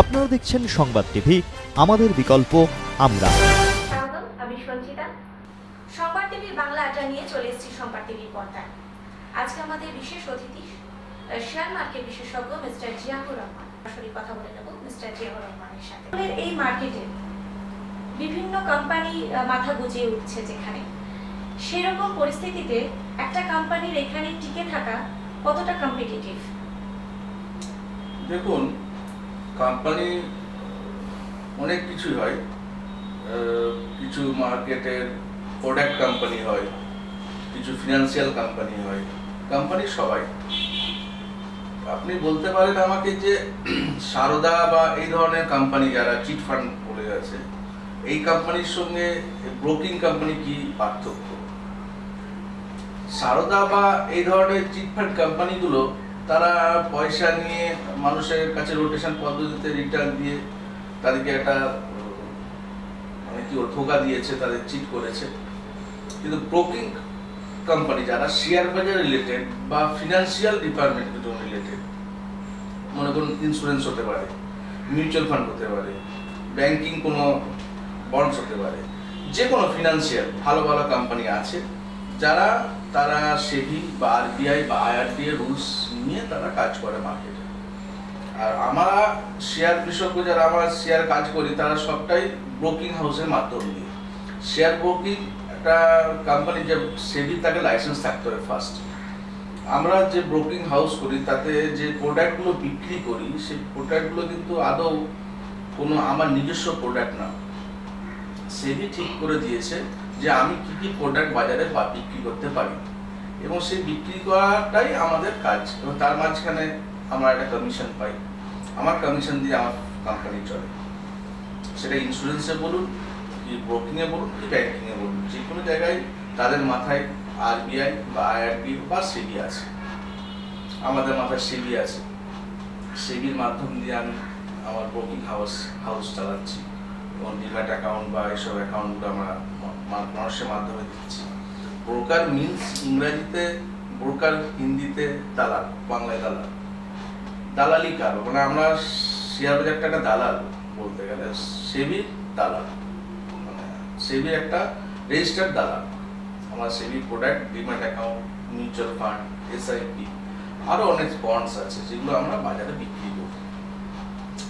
আপনারা দেখছেন সংবাদ টিভি আমাদের বিকল্প আমরা। আমি সঞ্চিতা। সংবাদ টিভির বাংলা আড্ডা নিয়ে চলে এসেছি সংবাদ টিভির পর্দায়। আজকে আমাদের বিশেষ অতিথি শেয়ার মার্কেট বিশেষজ্ঞ মিস্টার জিয়াউর রহমান। সরাসরি কথা বলে নেব মিস্টার জিয়াউর রহমানের সাথে। এই মার্কেটে বিভিন্ন কোম্পানি মাথা গুজিয়ে উঠছে যেখানে। সেরকম পরিস্থিতিতে একটা কোম্পানির এখানে টিকে থাকা কতটা কম্পিটিটিভ দেখুন কোম্পানি অনেক কিছুই হয়। কিছু মার্কেটের প্রোডাক্ট কোম্পানি হয়, কিছু ফিনান্সিয়াল কোম্পানি হয় কোম্পানি সবাই। আপনি বলতে পারেন আমাকে যে সারদা বা এই ধরনের কোম্পানি যারা চিট ফান্ড বলে আছে এই কোম্পানির সঙ্গে ব্রোকিং কোম্পানি কি পার্থক্য? সারদা বা এই ধরনের চিট ফান্ড কোম্পানিগুলো তারা পয়সা নিয়ে মানুষের কাছে রোটেশন পদ্ধতিতে রিটার্ন দিয়ে তাদেরকে একটা মানে কি ধোকা দিয়েছে, তাদের চিট করেছে। কিন্তু ব্রোকিং কোম্পানি যারা শেয়ার বাজার রিলেটেড বা ফিনান্সিয়াল ডিপার্টমেন্ট রিলেটেড মনে করুন ইন্স্যুরেন্স হতে পারে মিউচুয়াল ফান্ড হতে পারে ব্যাংকিং কোনো বন্ডস হতে পারে যে কোনো ফিনান্সিয়াল ভালো ভালো কোম্পানি আছে, যারা তারা সেবি বা আরবিআই বা আইআরডি এর রুলস নিয়ে তারা কাজ করে মার্কেটে আর আমরা শেয়ার বিশেষজ্ঞ যারা আমরা শেয়ার কাজ করি, তারা সবটাই ব্রোকিং হাউসের মাধ্যম দিয়ে। শেয়ার ব্রোকিং একটা কোম্পানি যে সেবি তাকে লাইসেন্স থাকতে হবে ফার্স্ট আমরা যে ব্রোকিং হাউস করি, তাতে যে প্রোডাক্টগুলো বিক্রি করি, সেই প্রোডাক্টগুলো কিন্তু আদৌ কোনো আমার নিজস্ব প্রোডাক্ট না। সেবি ঠিক করে দিয়েছে যে আমি কি কি প্রোডাক্ট বাজারে বিক্রি করতে পারি। এবং সেই বিক্রি করাটাই আমাদের কাজ, এবং তার মাঝখানে আমরা একটা কমিশন পাই। আমার কমিশন দিয়ে আমার কোম্পানি চলে। সেটা ইন্স্যুরেন্সে বলুন, কি ব্রোকিংয়ে বলুন, কি ব্যাংকিংয়ে বলুন, যে কোনো জায়গায় তাদের মাথায় আরবিআই বা আইআরবি বা সেবি আছে। আমাদের মাথায় সেবি আছে। সেবির মাধ্যম দিয়ে আমি আমার ব্রোকিং হাউস হাউস চালাচ্ছি। ডিম্যাট অ্যাকাউন্ট বা এইসব অ্যাকাউন্টগুলো আমরা মানুষের মাধ্যমে দিচ্ছি। ব্রোকার মিন্স ইংরাজিতে ব্রোকার হিন্দিতে দালাল, বাংলায় দালাল। দালালি কার? মানে আমরা শেয়ার বাজারটা একটা দালাল বলতে গেলে সেবির দালাল। মানে সেবির একটা রেজিস্টার্ড দালাল। আমার SEBI product demat account mutual fund SIP আরও অনেক বন্ডস আছে যেগুলো আমরা বাজারে বিক্রি করি।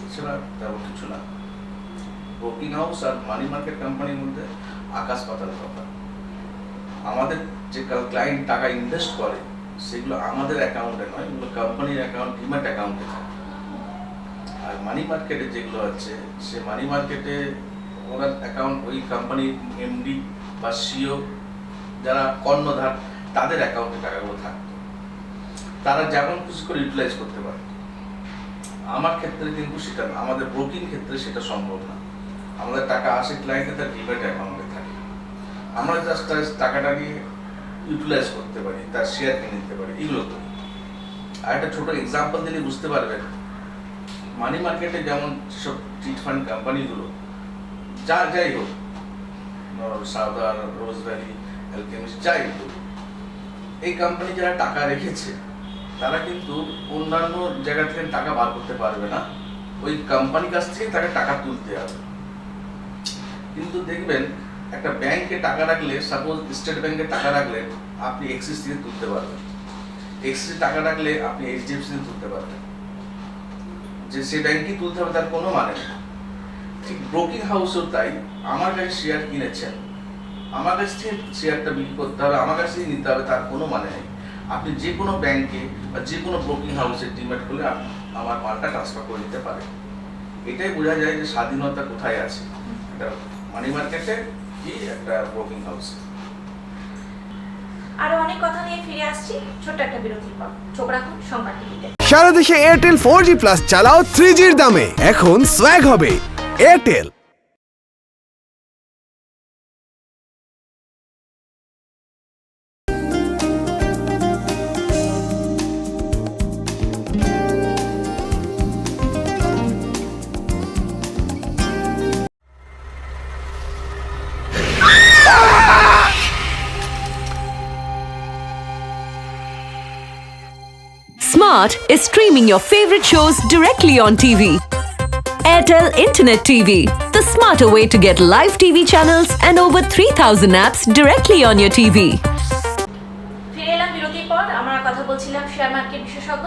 এছাড়া তেমন কিছু না। ব্রোকিং হাউস আর মানি মার্কেট কোম্পানির মধ্যে আকাশ পাতাল তফাৎ আমাদের যে ক্লায়েন্ট টাকা ইনভেস্ট করে, সেগুলো আমাদের অ্যাকাউন্টে নয়, এগুলো কোম্পানির অ্যাকাউন্ট ডিমাট অ্যাকাউন্টে থাকে। আর মানি মার্কেটে যেগুলো আছে, সে মানি মার্কেটে ওনার অ্যাকাউন্ট ওই কোম্পানির এমডি বা সিও যারা কর্ণধার, তাদের অ্যাকাউন্টে টাকাগুলো থাকতো। তারা যেমন খুশি করে ইউটিলাইজ করতে পারে আমার ক্ষেত্রে কিন্তু সেটা আমাদের ব্রোকিং ক্ষেত্রে সেটা সম্ভব না। আমাদের টাকা আসে ক্লায়েন্টের তার ডিমেট অ্যাকাউন্টে থাকে। আমরা জাস্ট টাকাটা নিয়ে ইউটিলাইজ করতে পারি, তার শেয়ার কিনে নিতে পারি, এগুলো তো। আর একটা ছোটো এক্সাম্পল দিলে বুঝতে পারবেন মানি মার্কেটে যেমন সব চিট ফান্ড কোম্পানিগুলো যা যাই হোক সাউদার রোজ ভ্যালি অ্যালকেমিস্ট যাই হোক, এই কোম্পানি যারা টাকা রেখেছে, তারা কিন্তু অন্যান্য জায়গা থেকে টাকা বার করতে পারবে না। ওই কোম্পানির কাছ থেকে তাকে টাকা তুলতে হবে। কিন্তু দেখবেন, একটা ব্যাংকে টাকা রাখলে সাপোজ স্টেট ব্যাংকে টাকা রাখলে, আপনি এক্সিস থেকে তুলতে পারবেন। এক্সিসে টাকা রাখলে আপনি এইচডিএফসি থেকে তুলতে পারবেন। যে সে ব্যাংকে তুলতে হবে, তার কোনো মানে নেই। ঠিক ব্রোকিং হাউসও তাই। আমার কাছে শেয়ার কিনেছেন। আমার কাছ থেকে শেয়ারটা বিক্রি করতে হবে, আমার কাছ থেকে নিতে হবে, তার কোনো মানে নেই। আপনি যে কোনো ব্যাংকে বা যে কোনো ব্রোকিং হাউসে ডিমেট করলে আপনি আমার মালটা ট্রান্সফার করে নিতে পারেন। এটাই বোঝা যায় যে স্বাধীনতা কোথায় আছে। একটা মানি মার্কেটে কি একটা ব্রোকিং হাউসে আরও অনেক কথা নিয়ে ফিরে আসছি। ছোট্ট একটা বিরতির পর। চোখ রাখুন সংবাদ টিভিতে সারা দেশে এয়ারটেল ফোর জি প্লাস চালাও থ্রি জির দামে। এখন সোয়াগ হবে। Airtel Smart is streaming your favorite shows directly on TV. Airtel Internet TV, the smarter way to get live TV channels and over 3000 apps directly on your TV. Share market বিশেষজ্ঞ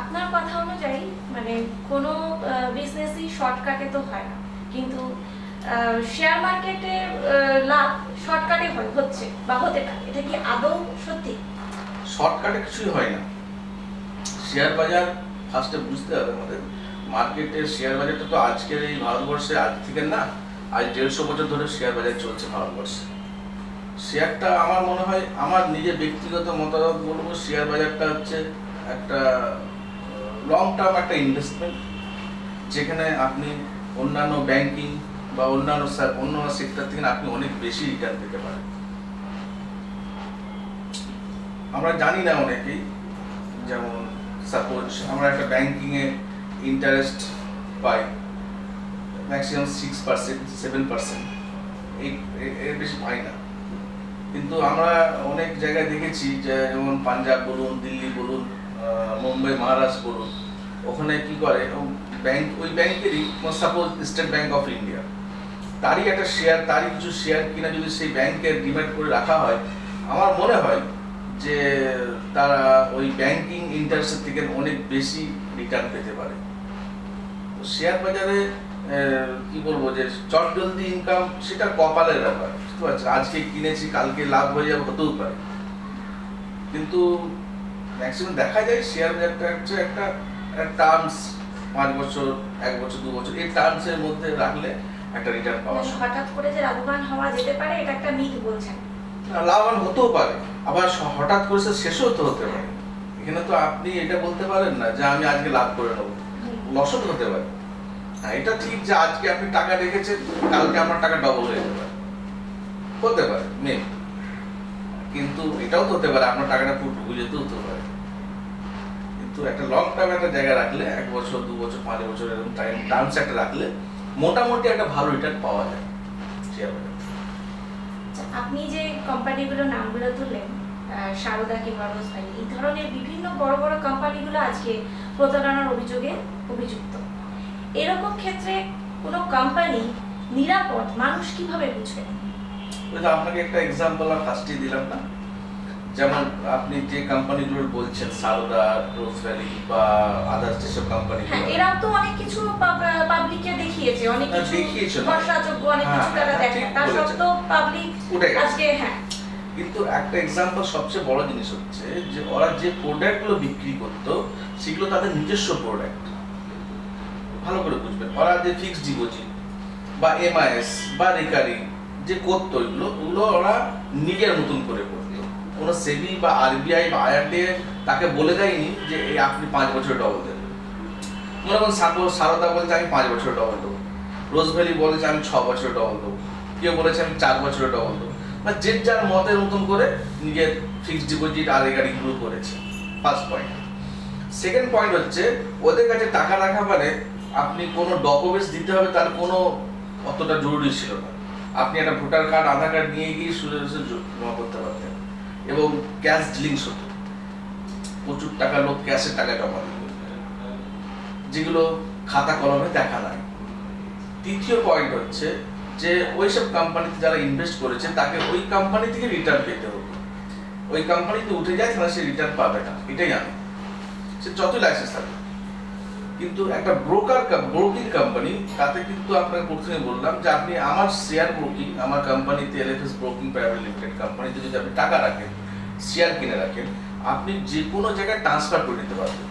আপনার কথা অনুযায়ী মানে কোনো বিজনেসই শর্টকাটে তো হয় না কিন্তু শেয়ার মার্কেটে লাভ শর্টকাটে হয় হচ্ছে বা হতে পারে এটা কি আদৌ সত্যি শর্টকাটে কিছুই হয় না। শেয়ার বাজার ফার্স্টে বুঝতে হবে আমাদের। মার্কেটের শেয়ার বাজারটা তো আজকের এই ভারতবর্ষে আজ থেকে না, আজ দেড়শো বছর ধরে শেয়ার বাজার চলছে ভারতবর্ষে। শেয়ারটা আমার মনে হয়, আমার নিজের ব্যক্তিগত মতামত বলব, শেয়ার বাজারটা হচ্ছে একটা লং টার্ম একটা ইনভেস্টমেন্ট যেখানে আপনি অন্যান্য ব্যাংকিং বা অন্যান্য সে- অন্য সেক্টর থেকে আপনি অনেক বেশি রিটার্ন পেতে পারেন। আমরা জানি না অনেকেই, যেমন সাপোজ আমরা একটা ব্যাংকিংয়ে ইন্টারেস্ট পাই maximum six percent seven percent এই এর বেশি পাই না। কিন্তু আমরা অনেক জায়গায় দেখেছি যে যেমন পাঞ্জাব বলুন, দিল্লি বলুন মুম্বাই, মহারাষ্ট্র বলুন, ওখানে কি করে ব্যাংক ওই ব্যাংকেরই suppose state bank of India তারই একটা শেয়ার তারই কিছু শেয়ার কিনা যদি সেই ব্যাংকের ডিমান্ড করে রাখা হয়, আমার মনে হয় যে তারা ওই ব্যাংকিং ইন্টারেস্টের থেকে অনেক বেশি রিটার্ন পেতে পারে। তো শেয়ার বাজারে কি বলব যে চট জলদি ইনকাম সেটা কপালের ব্যাপার বুঝতে পারছি আজকে কিনেছি কালকে লাভ হয়ে যাবে হতেও পারে। কিন্তু ম্যাক্সিমাম দেখা যায় শেয়ার বাজারটা হচ্ছে একটা টার্মস পাঁচ বছর এক বছর দু বছর এই টার্মসের মধ্যে রাখলে একটা রিটার্ন পাওয়া হঠাৎ করে যে লাভবান হওয়া যেতে পারে এটা একটা মিথ বলছেন। লাভবান হতেও পারে। আবার হঠাৎ করে সে শেষও তো হতে পারে। এখানে তো আপনি এটা বলতে পারেন না যে আমি আজকে লাভ করে নেব। লসও তো হতে পারে। হ্যাঁ এটা ঠিক যে আজকে আপনি টাকা রেখেছেন, কালকে আমার টাকা ডবল হয়ে যেতে পারে হতে পারে মেন কিন্তু এটাও তো হতে পারে, আপনার টাকাটা পুরো ডুবে যেতেও হতে পারে। কিন্তু একটা লং টার্ম একটা জায়গা রাখলে, এক বছর, দু বছর, পাঁচ বছর এরকম টাইম টার্মস একটা রাখলে, মোটামুটি একটা ভালো রিটার্ন পাওয়া যায়। শেয়ার আপনি যে কোম্পানিগুলোর নামগুলো তুললেন সারদা কিংবা রোজভাই এই ধরনের বিভিন্ন বড় বড় কোম্পানিগুলো আজকে প্রতারণার অভিযোগে অভিযুক্ত। এরকম ক্ষেত্রে কোনো কোম্পানি নিরাপদ মানুষ কীভাবে বুঝবে? আপনাকে একটা এক্সাম্পল আর ফার্স্টে দিলাম না? যেমন আপনি যে কোম্পানিগুলো বলছেন সারদা রোজ ভ্যালি বা আদার্স যেসব কোম্পানি হ্যাঁ এরাও তো অনেক কিছু পাবলিককে দেখিয়েছে অনেক হ্যাঁ, কিছু দেখিয়েছে। ভরসাযোগ্য অনেক হ্যাঁ, কিছু তারা হ্যাঁ, দেখে। তার সত্ত্বেও পাবলিক আজকে হ্যাঁ। কিন্তু একটা এক্সাম্পল সবচেয়ে বড় জিনিস হচ্ছে যে ওরা যে প্রোডাক্টগুলো বিক্রি করতো সেগুলো তাদের নিজস্ব প্রোডাক্ট ভালো করে বুঝবেন। ওরা যে ফিক্সড ডিপোজিট বা এমআইএস বা রেকারিং যে করতো এগুলো ওগুলো ওরা নিজের মতন করে করতো। কোনো সেবি বা আরবিআই বা আইআরডিএ তাকে বলে দেয়নি যে এই আপনি পাঁচ বছর ডবল দেবেন মনে করুন সাপোজ সারদা বলছে আমি পাঁচ বছর ডবল দেবো। রোজভ্যালি বলেছে আমি ছ বছর ডবল দেবো। কেউ বলেছে আমি চার বছর ডবল দেবো। বা যে যার মতের মতন করে নিজের ফিক্সড ডিপোজিট আর এগারিগুলো করেছে। ফার্স্ট পয়েন্ট সেকেন্ড পয়েন্ট হচ্ছে, ওদের কাছে টাকা রাখা মানে আপনি কোনো ডকুমেন্টস দিতে হবে তার কোনো অতটা জরুরি ছিল না। আপনি একটা ভোটার কার্ড, আধার কার্ড নিয়ে গিয়ে সুযোগ জমা করতে পারতেন। এবং ক্যাশ ডিলিংস হতো প্রচুর টাকা লোক ক্যাশে টাকা জমা দিত। যেগুলো খাতা কলমে দেখা নাই তৃতীয় পয়েন্ট হচ্ছে যে ওইসব কোম্পানিতে যারা ইনভেস্ট করেছে, তাকে ওই কোম্পানি থেকে রিটার্ন পেতে হতো ওই কোম্পানিতে উঠে যায় তাহলে সে রিটার্ন পাবে না। এটাই আমি। সে যতই লাইসেন্স থাকে কিন্তু একটা ব্রোকার ব্রোকিং কোম্পানি তাতে কিন্তু আপনাকে প্রথমে বললাম যে আপনি আমার শেয়ার ব্রোকিং আমার কোম্পানিতে এলএফএস ব্রোকিং প্রাইভেট লিমিটেড কোম্পানিতে যদি আপনি টাকা রাখেন শেয়ার কিনে রাখেন আপনি যে কোনো জায়গায় ট্রান্সফার করে নিতে পারবেন।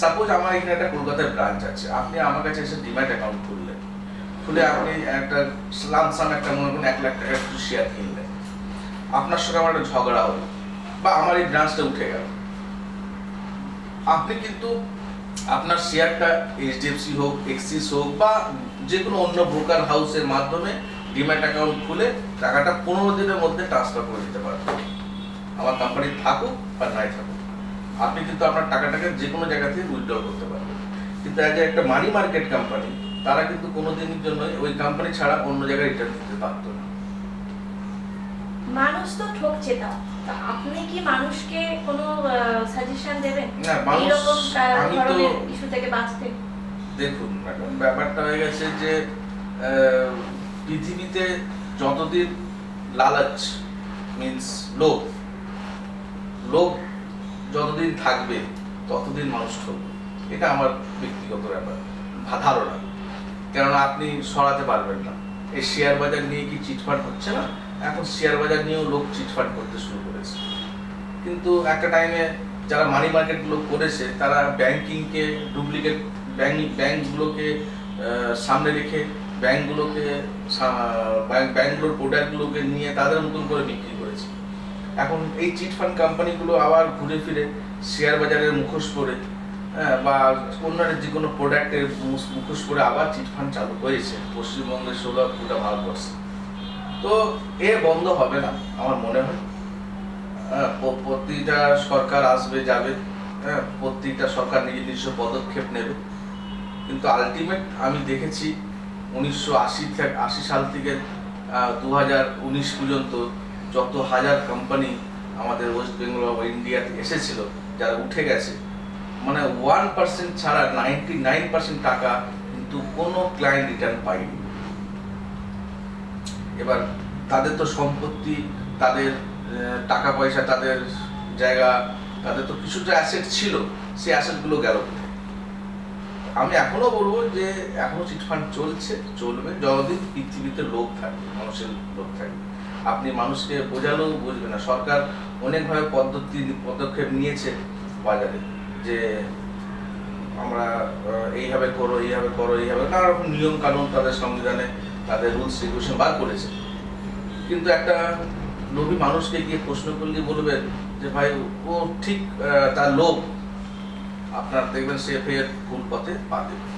সাপোজ আমার এখানে একটা কলকাতায় ব্রাঞ্চ আছে আপনি আমার কাছে এসে ডিম্যাট অ্যাকাউন্ট খুললেন। খুলে আপনি একটা লামসাম একটা মনে করুন এক লাখ টাকা কিছু শেয়ার কিনলেন। আপনার সঙ্গে আমার একটা ঝগড়া হলো বা আমার এই ব্রাঞ্চটা উঠে গেল। আপনি কিন্তু আপনার শেয়ারটা এইচডিএফসি হোক এক্সিস হোক বা যে কোনো অন্য ব্রোকার হাউসের মাধ্যমে ডিম্যাট অ্যাকাউন্ট খুলে টাকাটা পনেরো দিনের মধ্যে ট্রান্সফার করে দিতে পারবেন। আমার কোম্পানি থাকুক বা নাই থাকুক আপনি কিন্তু আপনার টাকাটাকে যে কোনো জায়গা থেকে উইথড্র করতে পারবেন। কিন্তু অ্যাজ একটা মানি মার্কেট কোম্পানি তারা কিন্তু কোনো দিনের জন্য ওই কোম্পানি ছাড়া অন্য জায়গায় রিটার্ন দিতে পারতো না। মানুষ তো ঠকছে তা আপনি কি মানুষকে কোনো সাজেশন দেবেন? না, মানুষ- আমি তো- ইস্যু থেকে বাঁচতে? দেখুন ম্যাডাম ব্যাপারটা হয়ে গেছে যে পৃথিবীতে যতদিন লালচ মিন্স লোভ লোভ যতদিন থাকবে, ততদিন মানুষ ঠকবে। এটা আমার ব্যক্তিগত ব্যাপার, ধারণা। কেননা আপনি সরাতে পারবেন না। এই শেয়ার বাজার নিয়ে কি চিটফাট হচ্ছে না? এখন শেয়ার বাজার নিয়েও লোক চিটফাট করতে শুরু করেছে। কিন্তু একটা টাইমে যারা মানি মার্কেটগুলো করেছে, তারা ব্যাংকিংকে ডুপ্লিকেট ব্যাংক ব্যাংকগুলোকে সামনে রেখে ব্যাংকগুলোকে ব্যাংক- ব্যাংকগুলোর প্রোডাক্টগুলোকে নিয়ে তাদের মতন করে বিক্রি এখন এই চিট ফান্ড কোম্পানিগুলো আবার ঘুরে ফিরে শেয়ার বাজারের মুখোশ পরে হ্যাঁ, বা অন্যান্য যে কোনো প্রোডাক্টের মুখোশ পরে আবার চিট ফান্ড চালু হয়েছে। পশ্চিমবঙ্গের ষোলো গোটা ভারতবর্ষে তো এ বন্ধ হবে না আমার মনে হয়। হ্যাঁ, প্রতিটা সরকার আসবে যাবে হ্যাঁ প্রত্যেকটা সরকার নিজের নিজস্ব পদক্ষেপ নেবে। কিন্তু আলটিমেট আমি দেখেছি উনিশশো আশি থেকে আশি সাল থেকে দু হাজার উনিশ পর্যন্ত যত হাজার কোম্পানি আমাদের ওয়েস্ট বেঙ্গল বা ইন্ডিয়াতে এসেছিল, যারা উঠে গেছে মানে ওয়ান পার্সেন্ট ছাড়া নাইনটি নাইন পার্সেন্ট টাকা কিন্তু কোনো ক্লায়েন্ট রিটার্ন পায়নি। এবার তাদের তো সম্পত্তি, তাদের টাকা পয়সা, তাদের জায়গা, তাদের তো কিছু কিছুটা অ্যাসেট ছিল, সেই অ্যাসেটগুলো গেল আমি এখনও বলব যে, এখনও চিটফান্ড চলছে, চলবে, যতদিন পৃথিবীতে লোক থাকবে, মানুষের লোক থাকবে। আপনি মানুষকে বোঝালেও বুঝবে না। সরকার অনেকভাবে পদ্ধতি, পদক্ষেপ নিয়েছে বাজারে যে আমরা এইভাবে করো এইভাবে করো, এইভাবে নানা রকম নিয়ম কানুন তাদের সংবিধানে, তাদের রুলস রেগুলেশন বার করেছে। কিন্তু একটা লোভী মানুষকে গিয়ে প্রশ্ন করলে বলবে যে, ভাই, ও ঠিক তার লোভ। আপনার দেখবেন সে ফের ভুল পথে পা দেবে।